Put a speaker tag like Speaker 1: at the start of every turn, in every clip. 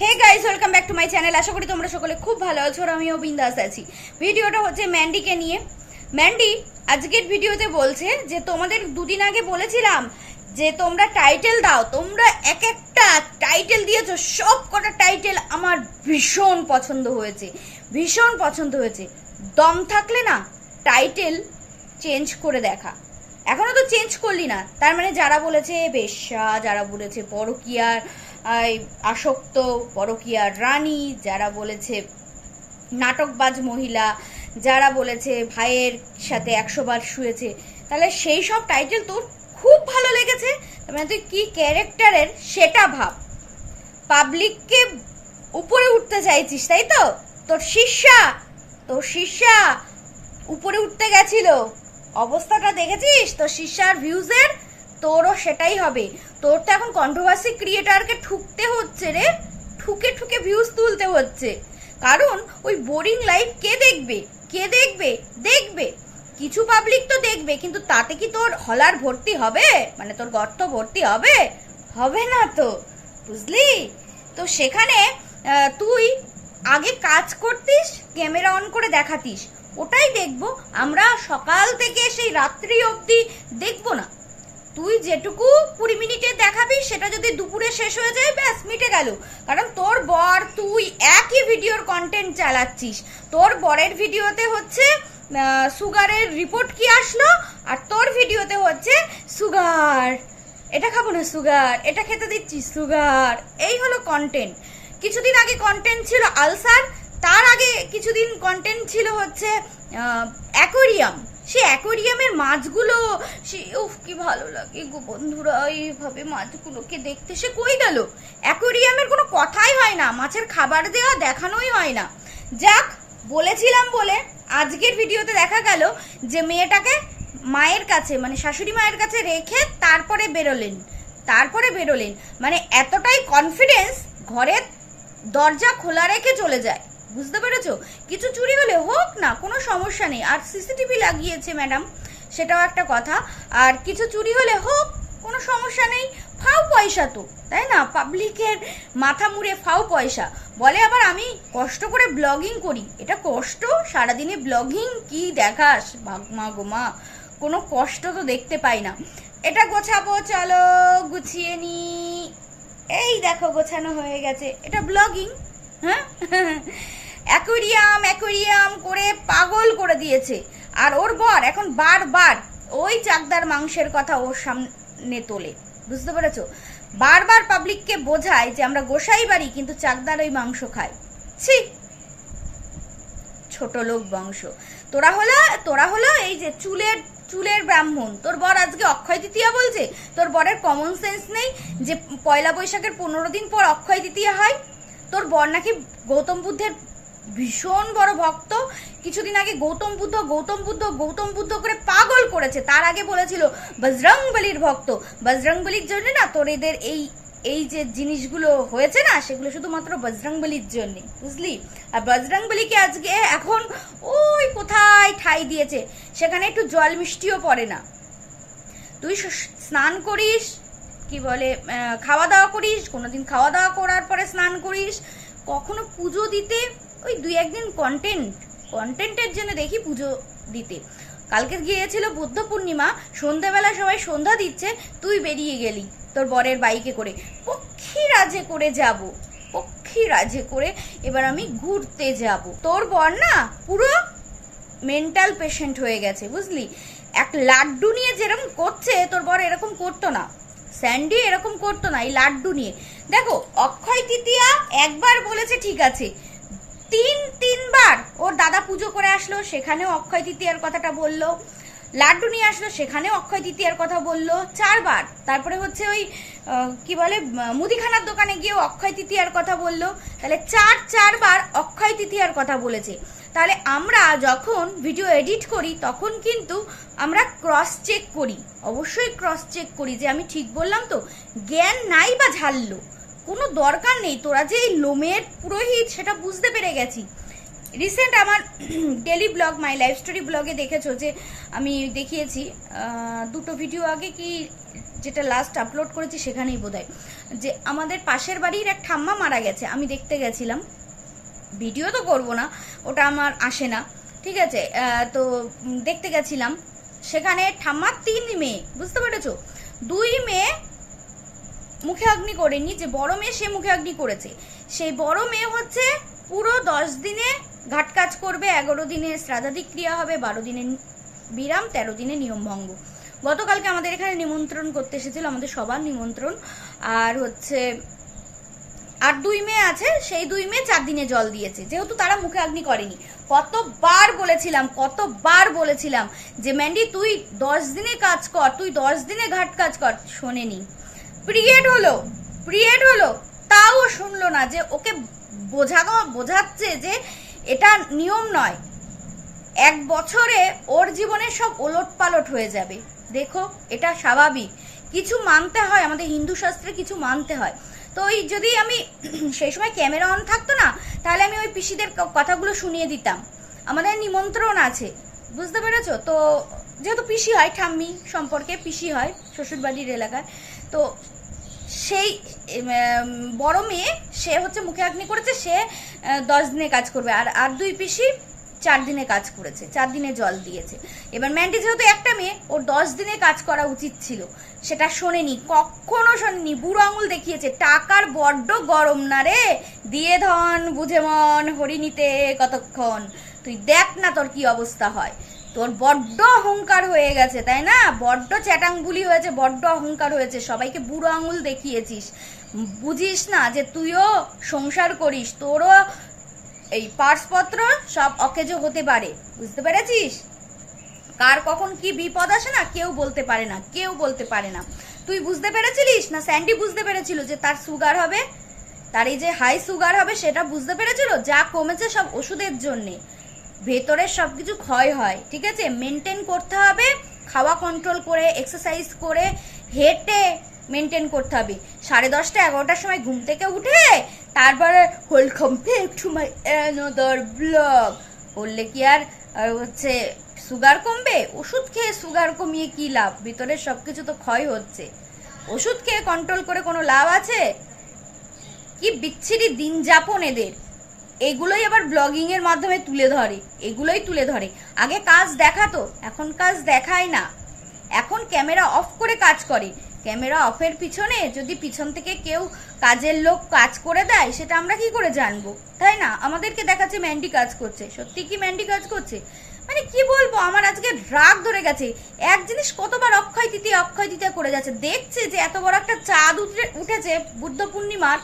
Speaker 1: Hey guys welcome back to my channel আশা করি তোমরা সকলে খুব ভালো আছো আর আমিও বিন্দাস আছি। ভিডিওটা হচ্ছে ম্যান্ডিকে নিয়ে। ম্যান্ডি, আজকের ভিডিওতে বলছে যে তোমাদের দুদিন আগে বলেছিলাম যে তোমরা টাইটেল দাও। তোমরা এক একটা টাইটেল দিয়েছ সব কটা টাইটেল আমার ভীষণ পছন্দ হয়েছে। ভীষণ পছন্দ হয়েছে। দম থাকলে না টাইটেল চেঞ্জ করে দেখা। এখনও তো চেঞ্জ করলি না। তার মানে যারা বলেছে বেশ্যা, যারা বলেছে পরকিয়ার আসক্ত, পরকিয়ার রানী, যারা বলেছে নাটকবাজ মহিলা, যারা বলেছে ভাইয়ের সাথে একশো বার শুয়েছে, তাহলে সেই সব টাইটেল তোর খুব ভালো লেগেছে। মানে তুই কি ক্যারেক্টারের সেটা ভাব। পাবলিককে উপরে উঠতে চাইছিস, তাই তো? তোর শিষ্যা তোর শিষ্যা উপরে উঠতে গেছিল। অবস্থাটা দেখেছিস? তো শিষ্যার ভিউজের তোরও সেটাই হবে। তোর তো এখন কন্ট্রোভার্সি ক্রিয়েটারকে ঠুকতে হচ্ছে রে। ঠুকে ঠুকে ভিউজ তুলতে হচ্ছে। কারণ ওই বোরিং লাইফ কে দেখবে? কে দেখবে? দেখবে। কিছু পাবলিক তো দেখবে, কিন্তু তাতে কি তোর হলার ভর্তি হবে? মানে তোর গর্ত ভর্তি হবে? হবে না তো, বুঝলি? তো সেখানে তুই আগে কাজ করতিস ক্যামেরা অন করে দেখাতিস। ওটাই দেখব। আমরা সকাল থেকে সেই রাত্রি অবধি দেখব না। তুই যেটুকু কুড়ি মিনিটে দেখাবি, সেটা যদি দুপুরে শেষ হয়ে যায়, ব্যাস, মিটে গেল। কারণ তোর বর, তুই একই ভিডিওর কন্টেন্ট চালাচ্ছিস। তোর বরের ভিডিওতে হচ্ছে সুগারের রিপোর্ট কি আসলো, আর তোর ভিডিওতে হচ্ছে, সুগার। এটা খাব না, সুগার। এটা খেতে দিচ্ছি সুগার। এই হলো কন্টেন্ট কিছুদিন আগে কন্টেন্ট ছিল আলসার তার আগে কিছুদিন কন্টেন্ট ছিল হচ্ছে অ্যাকোরিয়াম সে অ্যাকোরিয়ামের মাছগুলো, সে, উফ, কি ভালো লাগে গো বন্ধুরা, এইভাবে মাছগুলোকে দেখতে। সে কই গেল? অ্যাকোরিয়ামের কোনো কথাই হয় না, মাছের খাবার দেওয়া দেখানোই হয় না। যাক, বলেছিলাম বলে আজকের ভিডিওতে দেখা গেল যে মেয়েটাকে মায়ের কাছে মানে শাশুড়ি মায়ের কাছে রেখে তারপরে বেরোলেন। তারপরে বেরোলেন। মানে এতটাই কনফিডেন্স ঘরের দরজা খোলা রেখে চলে যায়। বুঝতে পেরেছ? কিছু চুরি হলে হোক না, কোনো সমস্যা নেই। আর সিসিটিভি লাগিয়েছে, ম্যাডাম, সেটাও একটা কথা। আর কিছু চুরি হলে হোক, কোনো সমস্যা নেই। ফাও পয়সা তো, তাই না? পাবলিকের মাথা মুড়ে ফাও পয়সা। বলে আবার আমি কষ্ট করে ব্লগিং করি। এটা কষ্ট? সারাদিনে ব্লগিং কি দেখাস? মা গো মা, কোনো কষ্ট তো দেখতে পাই না। এটা গোছাবো, চলো, গুছিয়ে নি। এই দেখো, গোছানো হয়ে গেছে। এটা ব্লগিং হ্যাঁ? অ্যাকুরিয়াম অ্যাকুরিয়াম করে পাগল করে দিয়েছে। আর ওর বর এখন বারবার ওই চাকদার মাংসের কথা ওর সামনে তোলে। বুঝতে পেরেছ? বারবার পাবলিককে বোঝায় যে আমরা গোসাই বাড়ি কিন্তু চাকদার ওই মাংস খাই। ছি! ছোট লোক বংশ। তোরা হলো তোরা হলো এই যে চুলের চুলের ব্রাহ্মণ। তোর বর আজকে অক্ষয় তৃতীয়া বলছে। তোর বরের কমন সেন্স নেই যে পয়লা বৈশাখের পনেরো দিন পর অক্ষয় তৃতীয়া হয়। তোর বর নাকি গৌতম বুদ্ধের ভীষণ বড় ভক্ত। কিছুদিন আগে গৌতম বুদ্ধ গৌতম বুদ্ধ গৌতম বুদ্ধ করে পাগল করেছে। তার আগে বলেছিল, বজরং বলির ভক্ত, বজরং বলির জন্য না তোর এদের এই এই যে জিনিসগুলো হয়েছে না, সেগুলো শুধুমাত্র বজরং বলির জন্য, বুঝলি? আর বজরং বলিকে আজকে এখন ওই কোথায় ঠাই দিয়েছে, সেখানে একটু জল মিষ্টিও পড়ে না। তুই স্নান করিস, কি বলে খাওয়া দাওয়া করিস, কোনোদিন খাওয়া দাওয়া করার পরে স্নান করিস, কখনো পুজো দিতে ওই দুই একদিন কন্টেন্ট কন্টেন্টের জন্য দেখি পুজো দিতে। কালকে গিয়েছিল বুদ্ধ পূর্ণিমা, সন্ধ্যাবেলা সবাই সন্ধ্যা দিচ্ছে, তুই বেরিয়ে গেলি তোর বরের বাইকে করে। পক্ষী রাজে করে যাব, পক্ষী রাজে করে এবার আমি ঘুরতে যাব। তোর বর না পুরো মেন্টাল পেশেন্ট হয়ে গেছে, বুঝলি? এক লাড্ডু নিয়ে যেরকম করছে, তোর বর এরকম করতো না। স্যান্ডি এরকম করতো না, এই লাড্ডু নিয়ে। দেখো, অক্ষয় তৃতীয়া একবার বলেছে ঠিক আছে তিন তিনবার ওর দাদা পুজো করে আসলো, সেখানেও অক্ষয় তৃতীয়ার কথাটা বলল। লাড্ডু নিয়ে আসলো, সেখানেও অক্ষয় তৃতীয়ার কথা বলল। চারবার। তারপরে হচ্ছে ওই কি বলে মুদিখানার দোকানে গিয়েও অক্ষয় তৃতীয়ার কথা বলল। তাহলে চার, চারবার অক্ষয় তৃতীয়ার কথা বলেছে। তাহলে আমরা যখন ভিডিও এডিট করি, তখন কিন্তু আমরা ক্রস চেক করি। অবশ্যই ক্রস চেক করি যে আমি ঠিক বললাম তো। জ্ঞান নাই বা ঝাললো। কোনো দরকার নেই। তোরা যে এই লোমের পুরোহিত, সেটা বুঝতে পেরে গেছি। রিসেন্ট আমার daily vlog my life story ব্লগে দেখেছ যে আমি দেখিয়েছি দুটো ভিডিও আগে কি যেটা লাস্ট আপলোড করেছি সেখানেই বোধহয়, যে আমাদের পাশের বাড়ির এক ঠাম্মা মারা গেছে। আমি দেখতে গেছিলাম। ভিডিও তো করব না, ওটা আমার আসে না, ঠিক আছে? তো দেখতে গেছিলাম, সেখানে ঠাম্মার তিন মেয়ে, বুঝতে পেরেছ? দুই মেয়ে মুখে অগ্নি করেনি, যে বড় মেয়ে সে মুখে অগ্নি করেছে। সেই বড় মেয়ে হচ্ছে পুরো দশ দিনে ঘাট কাজ করবে, এগারো দিনে শ্রাদ্ধাধিক ক্রিয়া হবে, বারো দিনে বিরাম, তেরো দিনে নিয়মভঙ্গ গতকালকে আমাদের এখানে নিমন্ত্রণ করতে এসেছিল আমাদের সবার নিমন্ত্রণ। আর হচ্ছে, আর দুই মেয়ে আছে, সেই দুই মেয়ে চার দিনে জল দিয়েছে। যেহেতু তারা মুখে অগ্নি করেনি। কতবার বলেছিলাম কতবার বলেছিলাম যে, ম্যান্ডি, তুই দশ দিনে কাজ কর, তুই দশ দিনে ঘাট কাজ কর। শোনেনি। পিরিয়ড হলো পিরিয়ড হলো, তাও শুনলো না যে, ওকে বোঝানো, বোঝাচ্ছে যে এটা নিয়ম নয়। এক বছরে ওর জীবনে সব ওলট পালট হয়ে যাবে। দেখো, এটা স্বাভাবিক। কিছু মানতে হয়, আমাদের হিন্দু শাস্ত্রে কিছু মানতে হয়। তো ওই যদি আমি সেই সময় ক্যামেরা অন থাকতো না, তাহলে আমি ওই পিসিদের কথাগুলো শুনিয়ে দিতাম। আমাদের নিমন্ত্রণ আছে, বুঝতে পেরেছ? তো যেহেতু পিসি হয়, ঠাম্মি সম্পর্কে পিসি হয়, শ্বশুরবাড়ির এলাকায় তো সেই বড় মেয়ে, সে হচ্ছে মুখে আগ্নি করেছে, সে দশ দিনে কাজ করবে। আর আর দুই পিসি চার দিনে কাজ করেছে, চার দিনে জল দিয়েছে। এবার ম্যান্ডি যেহেতু একটা মেয়ে, ওর দশ দিনে কাজ করা উচিত ছিল। সেটা শোনেনি, কখনো শোনেনি, বুড়ো আঙুল দেখিয়েছে, টাকার বড্ড গরম না রে, দিয়ে ধন, বুঝে মন, হরিণীতে কতক্ষণ। তুই দেখ না তোর কি অবস্থা হয়। তোর বড্ড অহংকার হয়ে গেছে, তাই না? বড্ড চ্যাটাংগুলি হয়েছে, বড্ড অহংকার হয়েছে। সবাইকে বুড়ো আঙুল দেখিয়েছিস। বুঝিস না যে তুইও সংসার করিস, তোরও এই পার্সপত্র সব অকেজো হতে পারে। বুঝতে পেরেছিস? কার কখন কি বিপদ আসে না, কেউ বলতে পারে না, কেউ বলতে পারে না। তুই বুঝতে পেরেছিলিস না, স্যান্ডি বুঝতে পেরেছিল যে তার সুগার হবে? তার এই যে হাই সুগার হবে, সেটা বুঝতে পেরেছিল? যা কমেছে সব ওষুধের জন্যে। ভেতরের সব কিছু ক্ষয় হয়, ঠিক আছে? মেনটেন করতে হবে, খাওয়া কন্ট্রোল করে এক্সারসাইজ করে, হেঁটে মেনটেন করতে হবে। সাড়ে দশটা, এগারোটার সময় ঘুম থেকে উঠে, তারপরে welcome back to my another vlog বললে কি আর হচ্ছে সুগার কমবে? ওষুধ খেয়ে সুগার কমিয়ে কি লাভ? ভিতরের সব কিছু তো ক্ষয় হচ্ছে। ওষুধ খেয়ে কন্ট্রোল করে কোনো লাভ আছে? কি বিচ্ছিরি দিন যাপন এদের। এগুলোই আবার ব্লগিং এর মাধ্যমে তুলে ধরে, এগুলোই তুলে ধরে। আগে কাজ দেখাতো, এখন কাজ দেখায় না। এখন ক্যামেরা অফ করে কাজ করে। ক্যামেরা অফের পিছনে যদি পিছন থেকে কেউ কাজের লোক কাজ করে দেয়, সেটা আমরা কি করে জানব? তাই না? আমাদেরকে দেখাচ্ছে ম্যান্ডি কাজ করছে। সত্যি কি ম্যান্ডি কাজ করছে? মানে কি বলব, আমার আজকে রাগ ধরে গেছে। এক জিনিস কতবার অক্ষয় তৃতীয় অক্ষয় তৃতীয় করে যাচ্ছে। দেখছে যে এত বড় একটা চাঁদ উঠে, উঠেছে বুদ্ধ পূর্ণিমার।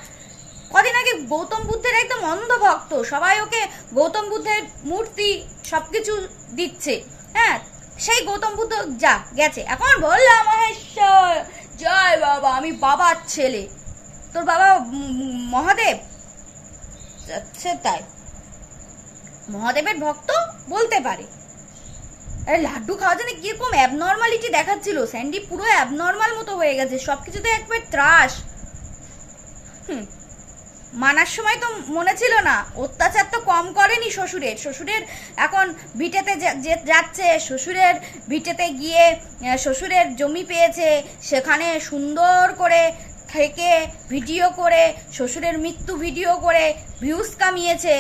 Speaker 1: কদিন আগে গৌতম বুদ্ধের একদম অন্ধভক্ত, সবাই ওকে গৌতম বুদ্ধের মূর্তি সবকিছু দিচ্ছে। হ্যাঁ সেই গৌতম বুদ্ধ যা গেছে। এখন বললাম মহেশ্বর, জয় বাবা, আমি বাবার ছেলে। তোর বাবা মহাদেব? আচ্ছা তাই। মহাদেবের ভক্ত বলতে পারে। আরে, লাড্ডু খাওয়া জন্য কীরকম অ্যাবনর্মালিটি দেখাচ্ছিল? স্যান্ডি পুরো অ্যাবনর্মাল মতো হয়ে গেছে। সবকিছুতে একবার ত্রাস। হুম। মানার সময় তো মনে ছিল না। অত্যাচার তো কম করেনি শ্বশুরের। শ্বশুরের এখন ভিটেতে যাচ্ছে, শ্বশুরের ভিটেতে গিয়ে শ্বশুরের জমি পেয়েছে, সেখানে সুন্দর করে থেকে ভিডিও করে, শ্বশুরের মৃত্যু ভিডিও করে ভিউজ কামিয়েছে।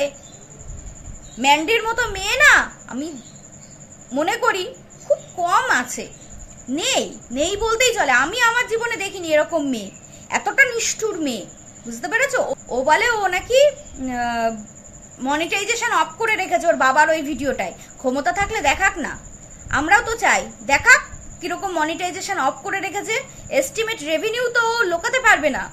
Speaker 1: ম্যান্ডির মতো মেয়ে না, আমি মনে করি খুব কম আছে। নেই নেই বলতেই চলে। আমি আমার জীবনে দেখিনি এরকম মেয়ে। এতটা নিষ্ঠুর মেয়ে। বুঝতে পেরেছ? ও- বলে ও নাকি মনিটাইজেশন অফ করে রেখেছে ওর বাবার ওই ভিডিওটায়। ক্ষমতা থাকলে দেখাক না। আমরাও তো চাই। দেখাক কীরকম মনিটাইজেশন অফ করে রেখেছে। এস্টিমেট রেভিনিউ তো লোকাতে পারবে না।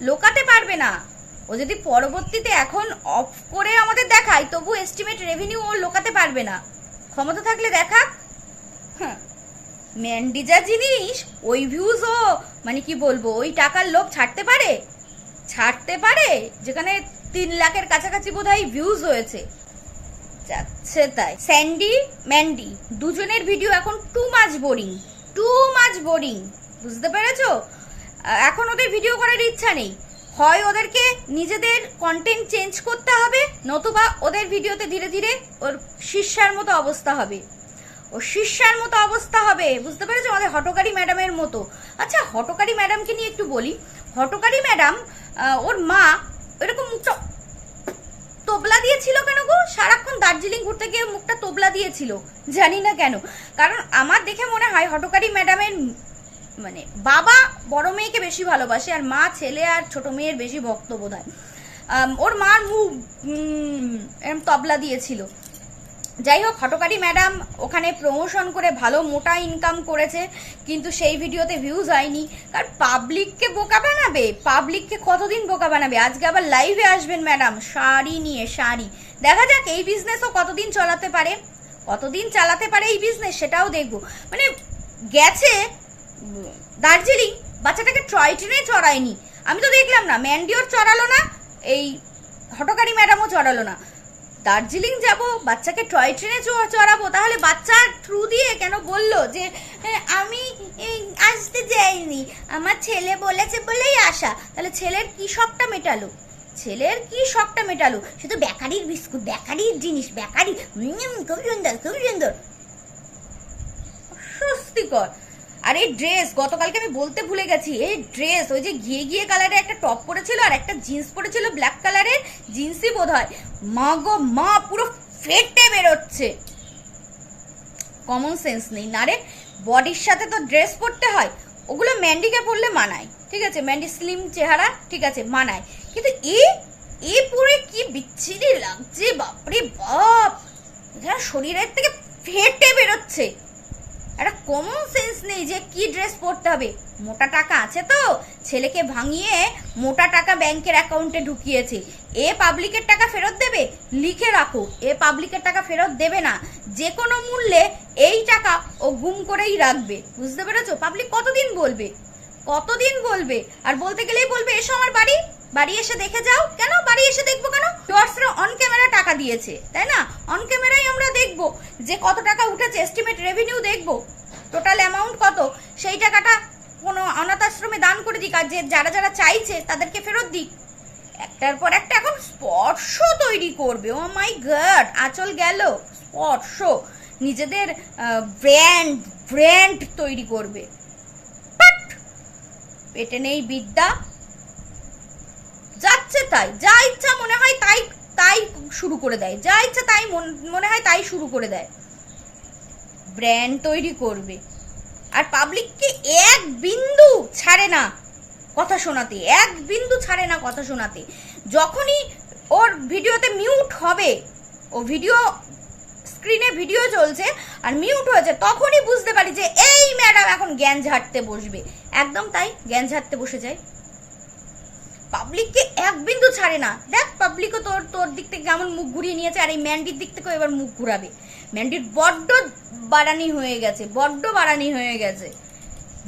Speaker 1: লোকাতে পারবে না। ও যদি পরবর্তীতে এখন অফ করে আমাদের দেখায়, তবু এস্টিমেট রেভিনিউ ও লোকাতে পারবে না। ক্ষমতা থাকলে দেখাক। হ্যাঁ ম্যান্ডি যা জিনিস, ওই ভিউজ ও মানে কি বলব, ওই টাকার লোভ ছাড়তে পারে? ছাড়তে পারে? যেখানে তিন লাখের কাছাকাছি বোধ হয় ভিউজ হয়েছে। যাচ্ছে তাই। স্যান্ডি, ম্যান্ডি, দুজনের ভিডিও এখন too much boring too much boring বুঝতে পেরেছ? এখন ওদের ভিডিও করার ইচ্ছা নেই। হয় ওদেরকে নিজেদের কন্টেন্ট চেঞ্জ করতে হবে, নতুবা ওদের ভিডিওতে ধীরে ধীরে ওর শিষ্যার মতো অবস্থা হবে। ও শিষ্যার মতো অবস্থা হবে। বুঝতে পেরেছ? আমাদের হটকারী ম্যাডামের মতো। আচ্ছা হটকারী ম্যাডামকে নিয়ে একটু বলি। হটকারী ম্যাডাম ওর মা এরকম মুখটা তোবলা দিয়েছিল কেন গো? সারাক্ষণ দার্জিলিং ঘুরতে গিয়ে মুখটা তোবলা দিয়েছিল। জানি না কেন। কারণ আমার দেখে মনে হয় হটকারী ম্যাডামের মানে বাবা বড় মেয়েকে বেশি ভালোবাসে আর মা ছেলে আর ছোট মেয়ের বেশি ভক্ত বোধ হয় ওর মার মুখ এরম তবলা দিয়েছিল। যাই হোক হটকারী ম্যাডাম ওখানে প্রমোশন করে ভালো মোটা ইনকাম করেছে, কিন্তু সেই ভিডিওতে ভিউজ হয়নি। কারণ পাবলিককে বোকা বানাবে? পাবলিককে কতদিন বোকা বানাবে? আজকে আবার লাইভে আসবেন ম্যাডাম, শাড়ি নিয়ে, শাড়ি। দেখা যাক, এই বিজনেসও কতদিন চালাতে পারে? কতদিন চালাতে পারে এই বিজনেস সেটাও দেখব। মানে গেছে, দার্জিলিং, বাচ্চাটাকে টয় ট্রেনে চড়ায়নি। আমি তো দেখলাম না ম্যান্ডিওর চড়ালো না, এই হটকারী ম্যাডামও চড়ালো না। দার্জিলিং যাব বাচ্চাকে টয় ট্রেনে চড়াবো তাহলে বাচ্চার থ্রু দিয়ে কেন বলল যে "হ্যাঁ, আমি আসতে যাইনি। আমার ছেলে বলেছে বলেই আসা। তাহলে ছেলের কি শখটা মেটালো? ছেলের কি শখটা মেটালো? সে তো বেকারির বিস্কুট বেকারির জিনিস বেকারি খুব সুন্দর খুব সুন্দর। স্বস্তিকর আর এই ড্রেস গতকালকে আমি বলতে ভুলে গেছি। এই ড্রেস ওই যে গিয়ে গিয়ে কালারের একটা টপ পরেছিল আর একটা জিন্স পরেছিল ব্ল্যাক কালারের জিন্সই বোধ হয় মা গো মা, পুরো ফেটে বেরোচ্ছে। কমন সেন্স নেই। না রে বডির সাথে তো ড্রেস পরতে হয়, ওগুলো ম্যান্ডিকে পরলে মানায়। ঠিক আছে ম্যান্ডি স্লিম চেহারা, ঠিক আছে, মানায়। কিন্তু এ এ পরে কি বিচ্ছিরি লাগছে, বাপরে বাপ! শরীরের থেকে ফেটে বেরোচ্ছে। কমন সেন্স নেই যে কি ড্রেস পরতে হবে। মোটা টাকা আছে তো, ছেলেকে ভাঙিয়ে মোটা টাকা ব্যাংকের অ্যাকাউন্টে ঢুকিয়েছে। এ পাবলিকের টাকা ফেরত দেবে? লিখে রাখো, এ পাবলিকের টাকা ফেরত দেবে না। যে কোনো মূল্যে এই টাকা ও গুম করেই রাখবে। বুঝতে পেরেছ? পাবলিক কতদিন বলবে? কতদিন বলবে? আর বলতে গেলেই বলবে, এসো আমার বাড়ি। বাড়ি এসে দেখে যাও। কেন? বাড়ি এসে দেখব কেন? ভিউয়ার্সরা অন ক্যামেরা টাকা দিয়েছে, তাই না? অন ক্যামেরাই আমরা দেখব যে কত টাকা উঠেছে এস্টিমেট রেভিনিউ দেখব। টোটাল অ্যামাউন্ট কত? সেই টাকাটা কোনো অনাথ আশ্রমে দান করে দিক, আর যে যারা যারা চাইছে তাদেরকে ফেরত দিক। একটার পর একটা এখন স্পর্শ তৈরি করবে। ও মাই গড আচল গেল। স্পর্শ। নিজেদের ব্র্যান্ড ব্র্যান্ড তৈরি করবে। বাট পেটে নেই বিদ্যা। যাচ্ছে তাই, যা ইচ্ছা মনে হয় তাই তাই শুরু করে দেয়। যা ইচ্ছা তাই মন- মনে হয় তাই শুরু করে দেয়। ব্র্যান্ড তৈরি করবে। আর পাবলিককে এক বিন্দু ছাড়ে না কথা শোনাতে, এক বিন্দু ছাড়ে না কথা শোনাতে। যখনই ওর ভিডিওতে মিউট হবে, ও ভিডিও স্ক্রিনে ভিডিও চলছে আর মিউট হয়েছে, তখনই বুঝতে পারি যে এই ম্যাডাম এখন জ্ঞান ঝাড়তে বসবে। একদম তাই, জ্ঞান ঝাড়তে বসে যায়। পাবলিককে এক বিন্দু ছাড়ে না। দেখ পাবলিকও তোর তোর দিক থেকে কেমন মুখ ঘুরিয়ে নিয়েছে আর এই ম্যান্ডির দিক থেকেও এবার মুখ ঘুরাবে। ম্যান্ডির বড্ড বাড়ানি হয়ে গেছে, বড্ড বাড়ানি হয়ে গেছে।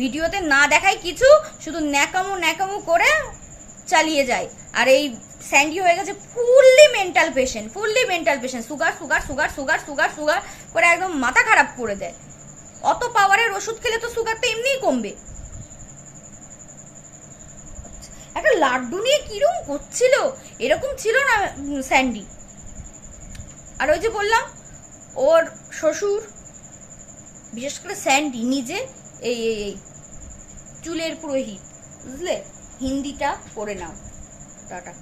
Speaker 1: ভিডিওতে না দেখায় কিছু, শুধু ন্যাকামো ন্যাকামো করে চালিয়ে যায়। আর এই স্যান্ডি হয়ে গেছে fully mental patient, fully mental patient. Sugar sugar sugar sugar sugar sugar করে একদম মাথা খারাপ করে দেয়। অত পাওয়ারের ওষুধ খেলে তো সুগার তো এমনিই কমবে। একটা লাড্ডু নিয়ে কিরম করছিল এরকম ছিল না স্যান্ডি। আর ওই যে বললাম, ওর শ্বশুর, বিশেষ করে স্যান্ডি, নিজে এই এই এই, চুলের পুরোহিত, বুঝলে? হিন্দিটা পড়ে নাও। টাটা।